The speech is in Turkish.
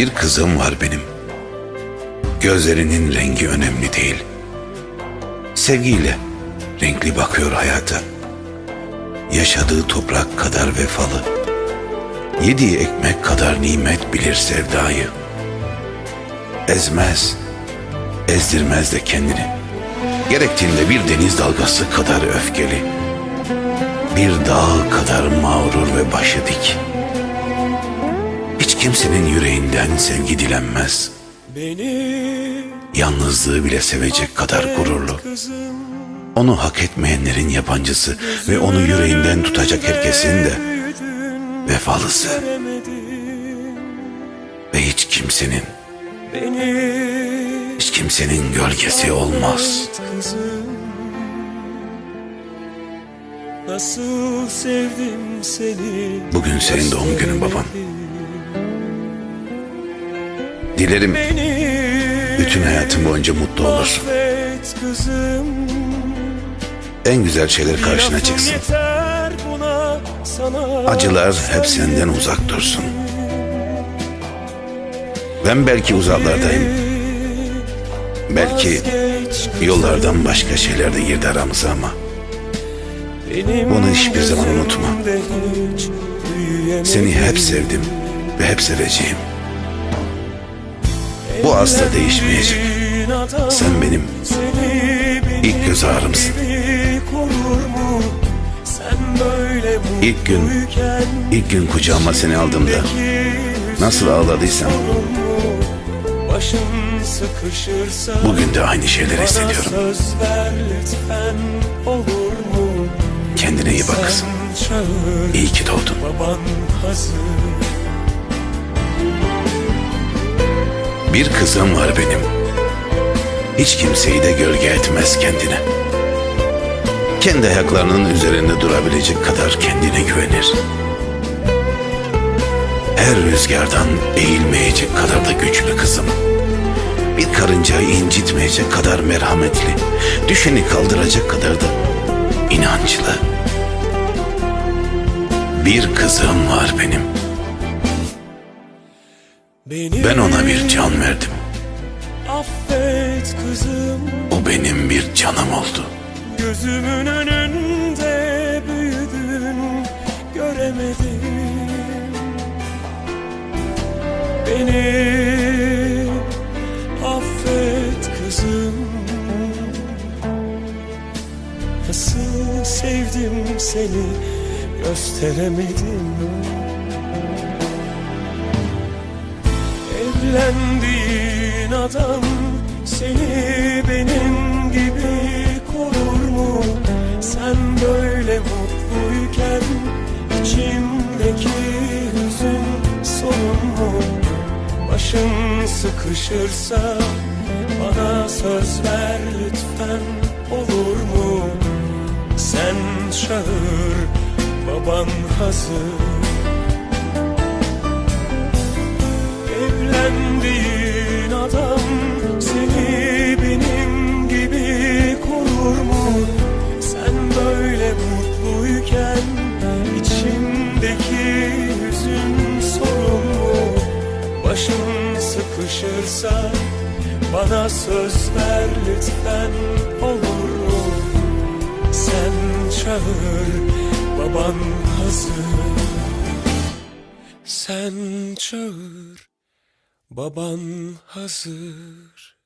Bir kızım var benim. Gözlerinin rengi önemli değil. Sevgiyle renkli bakıyor hayata. Yaşadığı toprak kadar vefalı. Yediği ekmek kadar nimet bilir sevdayı. Ezmez, ezdirmez de kendini. Gerektiğinde bir deniz dalgası kadar öfkeli. Bir dağ kadar mağrur ve başı dik. Kimsenin yüreğinden sevgi dilenmez. Beni Yalnızlığı bile sevecek kadar gururlu. Onu hak etmeyenlerin yabancısı ve onu yüreğinden tutacak herkesin de vefalısı ve hiç kimsenin, hiç kimsenin gölgesi olmaz. Nasıl sevdim seni Bugün senin doğum günün babam. Dilerim bütün hayatın boyunca mutlu olursun. En güzel şeyler karşına çıksın. Acılar hep senden uzak dursun. Ben belki uzaklardayım. Belki yollardan başka şeyler de girdi aramıza ama bunu hiçbir zaman unutma. seni hep sevdim ve hep seveceğim. Bu asla değişmeyecek. Sen benim ilk göz ağrımsın. İlk gün, ilk gün kucağıma seni aldığımda nasıl ağladıysam bugün de aynı şeyleri hissediyorum. Kendine iyi bak kızım. İyi ki doğdun. Bir kızım var benim. Hiç kimseyi de gölge etmez kendine. Kendi ayaklarının üzerinde durabilecek kadar kendine güvenir. Her rüzgardan eğilmeyecek kadar da güçlü kızım. Bir karıncayı incitmeyecek kadar merhametli. Düşeni kaldıracak kadar da inançlı. Bir kızım var benim. Ben ona bir can verdim. affet kızım O benim bir canım oldu. Gözümün önünde büyüdün göremedim Beni affet kızım Nasıl sevdim seni gösteremedim Evlendiğin adam seni benim gibi korur mu? Sen böyle mutluyken içimdeki hüzün sorun mu? Başın sıkışırsa bana söz ver lütfen olur mu? Sen çağır baban hazır Evlendiğin adam seni benim gibi korur mu? Sen böyle mutluyken içimdeki hüzün sorun mu? Başın sıkışırsa bana söz ver lütfen olur mu? Sen çağır baban hazır Sen çağır Baban hazır